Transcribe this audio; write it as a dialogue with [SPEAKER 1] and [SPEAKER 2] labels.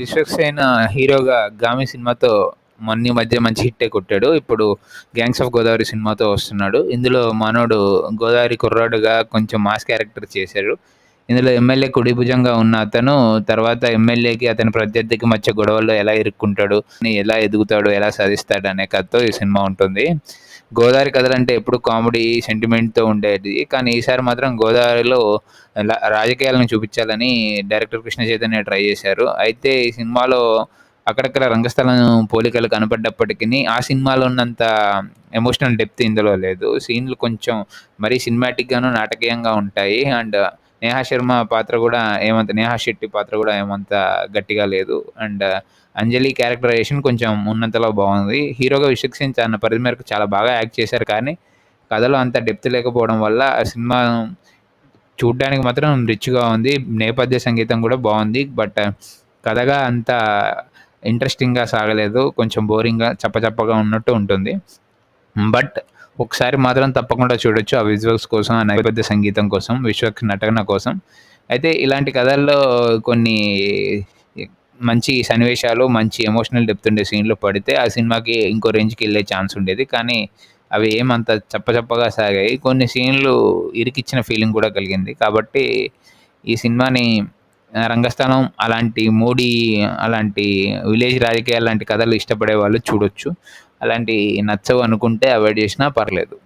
[SPEAKER 1] విశ్వక్సేన్ హీరోగా 'గామి' సినిమాతో మొన్న ఈ మధ్య మంచి హిట్టే కొట్టాడు. ఇప్పుడు 'గ్యాంగ్స్ ఆఫ్ గోదావరి' సినిమాతో వస్తున్నాడు. ఇందులో మనోడు గోదావరి కుర్రాడుగా కొంచెం మాస్ క్యారెక్టర్ చేశాడు. ఇందులో ఎమ్మెల్యే కుడి భుజంగా ఉన్న అతను తర్వాత ఎమ్మెల్యేకి అతని ప్రత్యర్థికి మధ్య గొడవల్లో ఎలా ఇరుక్కుంటాడు, ఎలా ఎదుగుతాడు, ఎలా సాధిస్తాడు అనే కథతో ఈ సినిమా ఉంటుంది. గోదావరి కథలు అంటే ఎప్పుడు కామెడీ, సెంటిమెంట్‌తో ఉండేది. కానీ ఈసారి మాత్రం గోదావరిలో రాజకీయాలను చూపించాలని డైరెక్టర్ కృష్ణ చైతన్య ట్రై చేశారు. అయితే ఈ సినిమాలో అక్కడక్కడ రంగస్థలం పోలికలు కనపడ్డప్పటికీ ఆ సినిమాలో ఉన్నంత ఎమోషనల్ డెప్త్ ఇందులో లేదు. సీన్‌లు కొంచెం మరీ సినిమాటిక్‌గాను, నాటకీయంగా ఉంటాయి. అండ్ నేహా శర్మ పాత్ర కూడా ఏమంత నేహా శెట్టి పాత్ర కూడా ఏమంత గట్టిగా లేదు. అండ్ అంజలి క్యారెక్టరైజేషన్ కొంచెం ఉన్నంతలో బాగుంది. హీరోగా విశ్వక్సేన్ తన పరిధి మేరకు చాలా బాగా యాక్ట్ చేశారు. కానీ కథలో అంత డెప్త్ లేకపోవడం వల్ల ఆ సినిమా చూడడానికి మాత్రం రిచ్‌గా ఉంది. నేపథ్య సంగీతం కూడా బాగుంది. బట్ కథగా అంత ఇంట్రెస్టింగ్‌గా సాగలేదు. కొంచెం బోరింగ్‌గా, చప్పచప్పగా ఉన్నట్టు ఉంటుంది. బట్ ఒకసారి మాత్రం తప్పకుండా చూడొచ్చు. ఆ విజువల్స్ కోసం, ఆ నైవేద్య సంగీతం కోసం, విశ్వక్ నటన కోసం. అయితే ఇలాంటి కథల్లో కొన్ని మంచి సన్నివేశాలు, మంచి ఎమోషనల్ డెప్త్ ఉండే సీన్‌లు పడితే ఆ సినిమాకి ఇంకో రేంజ్‌కి వెళ్ళే ఛాన్స్ ఉండేది. కానీ అవి ఏమంత చప్పచప్పగా సాగాయి. కొన్ని సీన్‌లు ఇరికిచ్చిన ఫీలింగ్ కూడా కలిగింది. కాబట్టి ఈ సినిమాని రంగస్థలం అలాంటి మోడీ అలాంటి విలేజ్ రాజకీయాలు లాంటి కథలు ఇష్టపడే వాళ్ళు చూడొచ్చు. అలాంటివి నచ్చవు అనుకుంటే అవాయిడ్ చేసినా పర్లేదు.